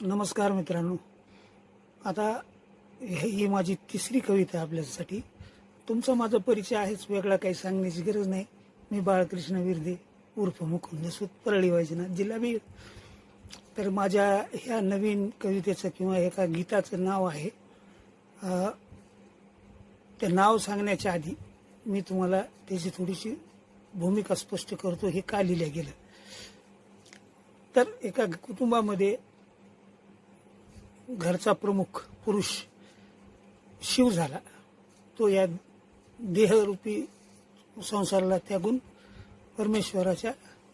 नमस्कार मित्रांनो. आता हे- ही माझी तिसरी कविता आहे आपल्यासाठी. तुमचा माझा परिचय आहेच वेगळा काही सांगण्याची गरज नाही. मी बाळकृष्ण विरदे उर्फ मुकुंद सुत परळी वैजनाथ जिल्हा बीड. तर माझ्या ह्या नवीन कवितेचं किंवा एका गीताचं नाव आहे. ते नाव सांगण्याच्या आधी मी तुम्हाला त्याची थोडीशी भूमिका स्पष्ट करतो. हे का लिहिलं गेलं? तर एका कुटुंबामध्ये घरचा प्रमुख पुरुष शिव झाला. तो या देहरूपी संसाराला त्यागून परमेश्वराच्या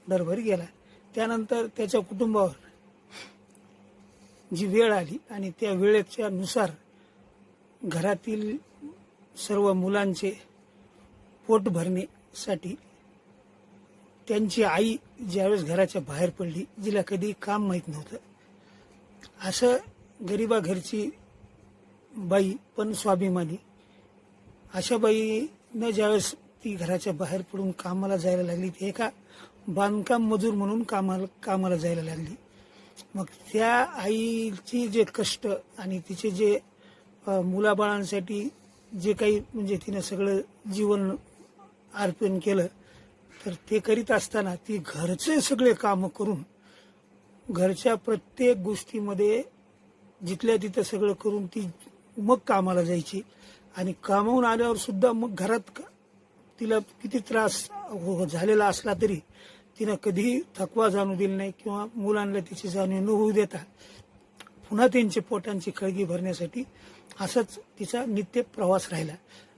दरबारी गेला. त्यानंतर त्याच्या कुटुंबावर जी वेळ आली आणि त्या वेळेच्या नुसार घरातील सर्व मुलांचे पोट भरण्यासाठी त्यांची आई ज्यावेळेस घराच्या बाहेर पडली जिला कधी काम माहीत नव्हतं. असं गरिबाघरची बाई पण स्वाभिमानी. अशा बाईनं ज्यावेळेस ती घराच्या बाहेर पडून कामाला जायला लागली ती एका बांधकाम मजूर म्हणून कामाला कामाला जायला लागली. मग त्या आईची जे कष्ट आणि तिचे जे मुलाबाळांसाठी जे काही म्हणजे तिनं सगळं जीवन अर्पण केलं तर ते करीत असताना ती घरचे सगळे कामं करून घरच्या प्रत्येक गोष्टीमध्ये जिथल्या तिथं सगळं करून ती मग कामाला जायची. आणि कामावून आल्यावर सुद्धा मग घरात तिला किती त्रास हो-, हो- झालेला असला तरी तिनं कधीही थकवा जाणू दिला नाही किंवा मुलांना तिची जाणीव न होऊ देता पुन्हा त्यांची पोटांची खळगी भरण्यासाठी असाच तिचा नित्य प्रवास राहिला.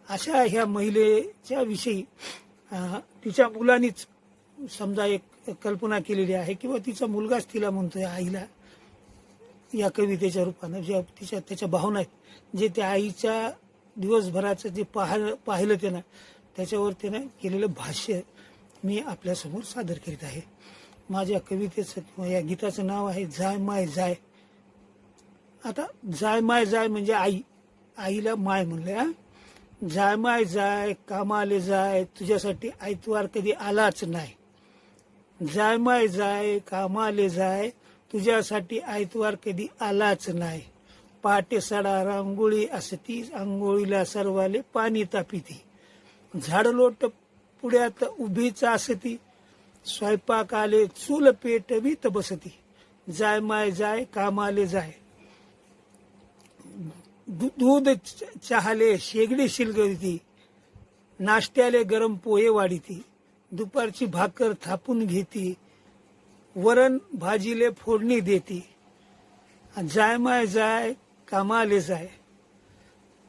अशा ह्या महिलेच्या विषयी तिच्या मुलांनीच समजा एक कल्पना केलेली आहे किंवा तिचा मुलगाच तिला म्हणतोय आईला या कवितेच्या रूपानं ज्या तिच्या त्याच्या भावना आहेत. जे त्या आईच्या दिवसभराचं जे पाह पाहिलं त्यानं त्याच्यावर त्यानं केलेलं भाष्य मी आपल्यासमोर सादर करीत आहे. माझ्या कवितेचं किंवा या गीताचं नाव आहे जाय माय जाय. आता जाय माय जाय म्हणजे आई. आईला माय म्हणलं जाय माय जाय कामाले जाय तुझ्यासाठी आयतवार कधी आलाच नाही. जाय माय जाय कामाले जाय तुझ्यासाठी आयतवार कधी आलाच नाही. पहाटे सडा रांगोळी असती आंघोळीला सर्वाले पाणी तापिती. झाडलोट पुढ्यात उभीच असती. स्वयंपाक आले चूल पेटवीत बसती. जाय माय जाय कामाले जाय. दूध च- चहाले शेगडी शिलगविती नाश्त्याले गरम पोहे वाढीती. दुपारची भाकर थापून घेती. वरण भाजीले फोडणी देती. जाय माय जाय कामाले जाय.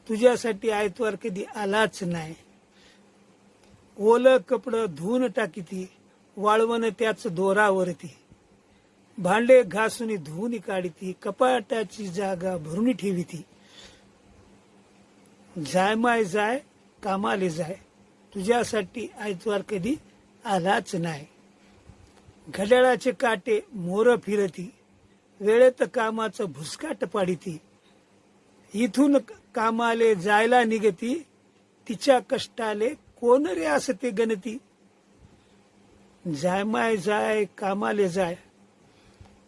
तुझ्यासाठी आयतवार कधी आलाच नाही. ओलं कपडं धुवून टाकीती वाळवण त्याच दोरावरती. भांडे घासून धुवून काढीती कपाटाची जागा भरून ठेवीती. जाय माय जाय कामाले जाय. तुझ्यासाठी आयतवार कधी आलाच नाही. घड्याळाचे काटे मोर फिरती वेळेत कामाचं भुसकाट पाडिती. इथून कामाले जायला निघती तिच्या कष्टाले कोण रे असते गणती. जाय माय जाय कामाले जाय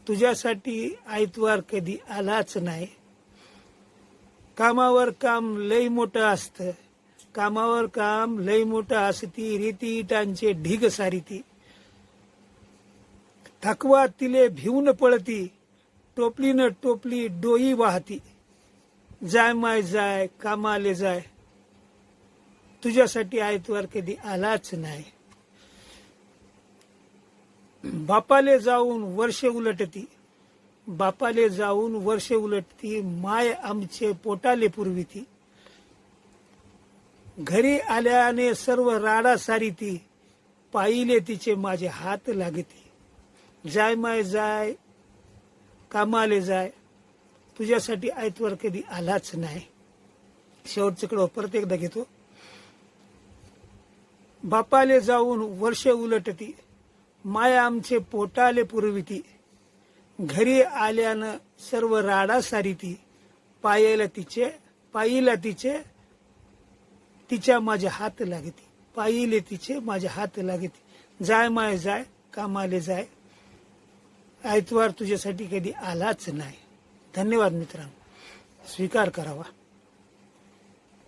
तुझ्यासाठी आयतवार कधी आलाच नाही. कामावर काम लय मोठं असतं कामावर काम लय मोठं असती रीती इटांचे ढीग सारीती. थकवा तिले भिवून पळती. टोपलीनं टोपली डोई वाहती. जाय माय जाय कामाले जाय. तुझ्यासाठी आयतवार कधी आलाच नाही. बापाले जाऊन वर्ष उलटती. बापाले जाऊन वर्ष उलटती माय आमचे पोटाले पुरविती. घरी आल्याने सर्व राडा सारीती. पाहिले तिचे माझे हात लागती. जाय माय जाय कामाले जाय तुझ्यासाठी आयतवार कधी आलाच नाही. शेवटच्याकडं परत एकदा घेतो. बापाले जाऊन वर्ष उलटती माय आमचे पोटाले पुरविती घरी आल्यानं सर्व राडा सारिती पायाला तिचे पायीला तिचे तिच्या माझे हात लागती पायीले तिचे माझे हात लागती. जाय माय जाय कामाले जाय आयतवार तुझ्यासाठी कधी आलाच नाही. धन्यवाद मित्रांनो. स्वीकार करावा.